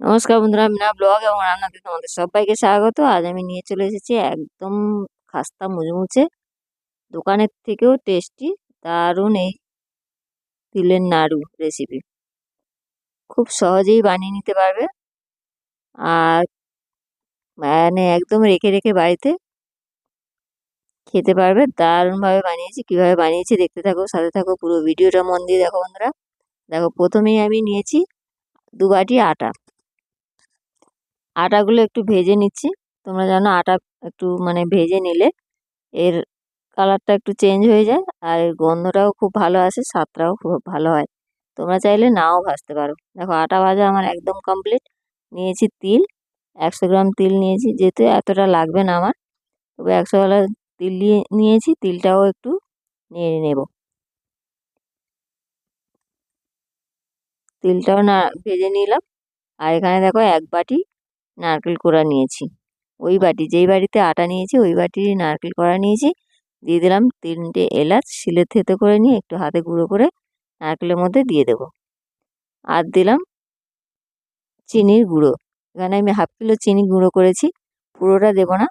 নমস্কার বন্ধুরা মিনা ব্লগ এবং রান্নাতে তোমাদের সবাইকে স্বাগত। আজ আমি নিয়ে চলে এসেছি একদম খাস্তা মুচমুচে। দোকানের থেকেও টেস্টি দারুণ এই তিলের নাড়ু রেসিপি খুব সহজেই বানিয়ে নিতে পারবে। আর মানে একদম রেখে রেখে বাড়িতে খেতে পারবে। দারুণভাবে বানিয়েছি, কীভাবে বানিয়েছি দেখতে থাকো, সাথে থাকো পুরো ভিডিওটা মন দিয়ে দেখো বন্ধুরা। দেখো, প্রথমেই আমি নিয়েছি দু বাটি আটা। আটাগুলো একটু ভেজে নিচ্ছি। তোমরা জানো আটা একটু মানে ভেজে নিলে এর কালারটা একটু চেঞ্জ হয়ে যায় আর এর গন্ধটাও খুব ভালো আসে, স্বাদটাও খুব ভালো হয়। তোমরা চাইলে নাও ভাজতে পারো। দেখো আটা ভাজা আমার একদম কমপ্লিট নিয়েছি তিল, একশো গ্রাম তিল নিয়েছি। যেহেতু এতটা লাগবে না আমার, তবে একশো গ্রাম তিল নিয়ে, নিয়েছি। তিলটাও একটু নিয়ে নেব। তিলটাও না ভেজে নিলাম। আর এখানে দেখো এক বাটি নারকেল কোড়া নিয়েছি। ওই বাটি, যেই বাটিতে আটা নিয়েছি, ওই বাটির নারকেল কোড়া নিয়েছি। দিয়ে দিলাম তিনটে এলাচ, শিলে থেতে করে নিয়ে একটু হাতে গুঁড়ো করে নারকেলের মধ্যে দিয়ে দেব। আর দিলাম চিনির গুঁড়ো। এখানে আমি হাফ কিলো চিনি গুঁড়ো করেছি, পুরোটা দেব না।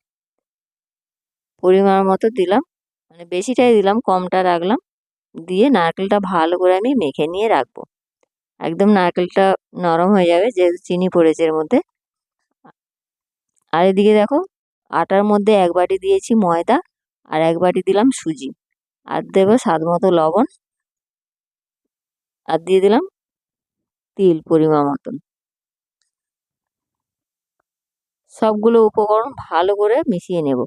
পরিমাণ মতো দিলাম মানে বেশিটাই দিলাম, কমটা রাখলাম। দিয়ে নারকেলটা ভালো করে আমি মেখে নিয়ে রাখব। একদম নারকেলটা নরম হয়ে যাবে, যেহেতু চিনি পড়েছে এর মধ্যে। আর এদিকে দেখো, আটার মধ্যে এক বাটি দিয়েছি ময়দা আর এক বাটি দিলাম সুজি। আর দেবো স্বাদ মতো লবণ। আর দিয়ে দিলাম তিল পরিমাণ মতন। সবগুলো উপকরণ ভালো করে মিশিয়ে নেব।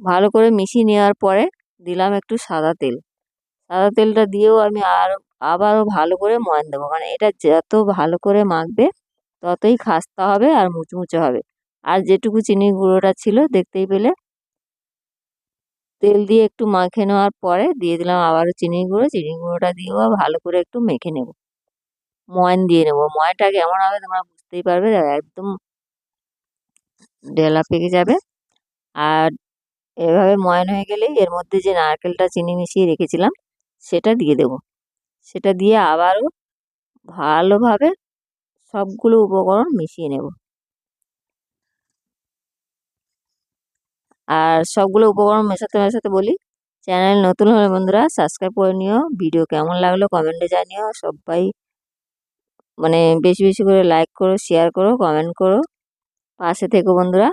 ভালো করে মিশিয়ে নেওয়ার পরে দিলাম একটু সাদা তেল। সাদা তেলটা দিয়েও আমি আর, আবারও ভালো করে ময়ান দেবো। মানে এটা যত ভালো করে মাখবে ততই খাস্তা হবে আর মুচমুচে হবে। আর যেটুকু চিনির গুঁড়োটা ছিল দেখতেই পেলে। তেল দিয়ে একটু মাখে নেওয়ার পরে দিয়ে দিলাম আবারও চিনির গুঁড়ো। চিনির গুঁড়োটা দিয়েও ভালো করে একটু মেখে নেব। ময়ান দিয়ে নেব। ময়ানটা কেমন হবে তোমরা বুঝতেই পারবে। একদম ডেলা পেকে যাবে। আর এভাবে ময়ান হয়ে গেলেই এর মধ্যে যে নারকেলটা চিনি মিশিয়ে রেখেছিলাম, সেটা দিয়ে দেব। সেটা দিয়ে আবারও ভালোভাবে সবগুলো উপকরণ মিশিয়ে নেব। আর সবগুলো উপকরণ মেশাতে মেশাতে বলি, চ্যানেল নতুন হলে বন্ধুরা সাবস্ক্রাইব করে নিও, ভিডিও কেমন লাগল কমেন্টে জানিও, সবাই মানে বেশি বেশি করে লাইক করো, শেয়ার করো, কমেন্ট করো, পাশে থেকো বন্ধুরা।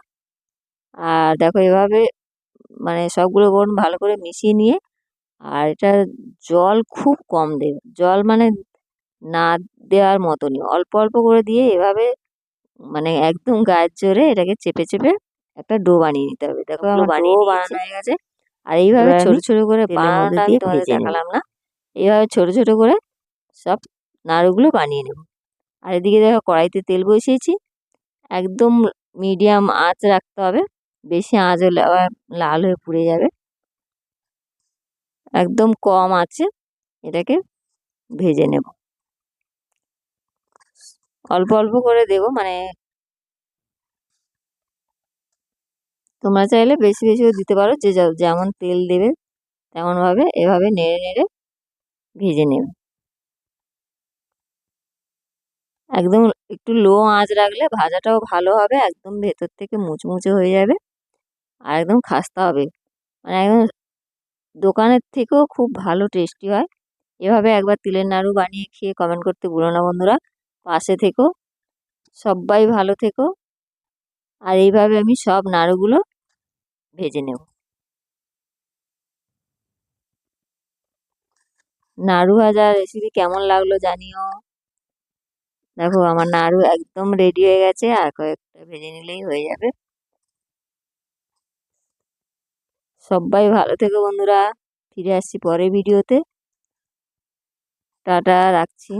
আর দেখো এভাবে মানে সবগুলো উপকরণ ভালো করে মিশিয়ে নিয়ে, আর এটা জল খুব কম দেবে। জল মানে না দেওয়ার মতনই। অল্প অল্প করে দিয়ে এভাবে মানে একদম গায়ের জোরে এটাকে চেপে চেপে একটা ডো বানিয়ে নিতে হবে। দেখো আমার বানিয়ে বানানো হয়ে গেছে। আর এইভাবে ছোট ছোট করে বানানোটা আমি তোমাদের দেখালাম না। এইভাবে ছোট ছোট করে সব নাড়ুগুলো বানিয়ে নেব। আর এদিকে দেখো কড়াইতে তেল বসিয়েছি। একদম মিডিয়াম আঁচ রাখতে হবে। বেশি আঁচ হলে লাল হয়ে পুড়ে যাবে। একদম কম আছে এটাকে ভেজে নেব। অল্প অল্প করে দেব মানে তোমরা চাইলে বেশি বেশিও দিতে পারো, যে যেমন তেল দেবে তেমনভাবে এভাবে নেড়ে নেড়ে ভেজে নেবে। একদম একটু লো আঁচ রাখলে ভাজাটাও ভালো হবে, একদম ভেতর থেকে মুচমুচে হয়ে যাবে আর একদম খাস্তা হবে। মানে একদম দোকানের থেকেও খুব ভালো টেস্টি হয়। এভাবে একবার তিলের নাড়ু বানিয়ে খেয়ে কমেন্ট করতে ভুলো না বন্ধুরা। পাশে থেকো। সবাই ভালো থেকো। আর এইভাবে আমি সব নাড়ুগুলো ভেজে নেব। নাড়ু ভাজা রেসিপি কেমন লাগল জানিও। দেখো আমার নাড়ু একদম রেডি হয়ে গেছে, আর কয়েকটা ভেজে নিলেই হয়ে যাবে। সবাই ভালো থেকো বন্ধুরা। ফিরে আসছি পরের ভিডিওতে টাটা, রাখছি।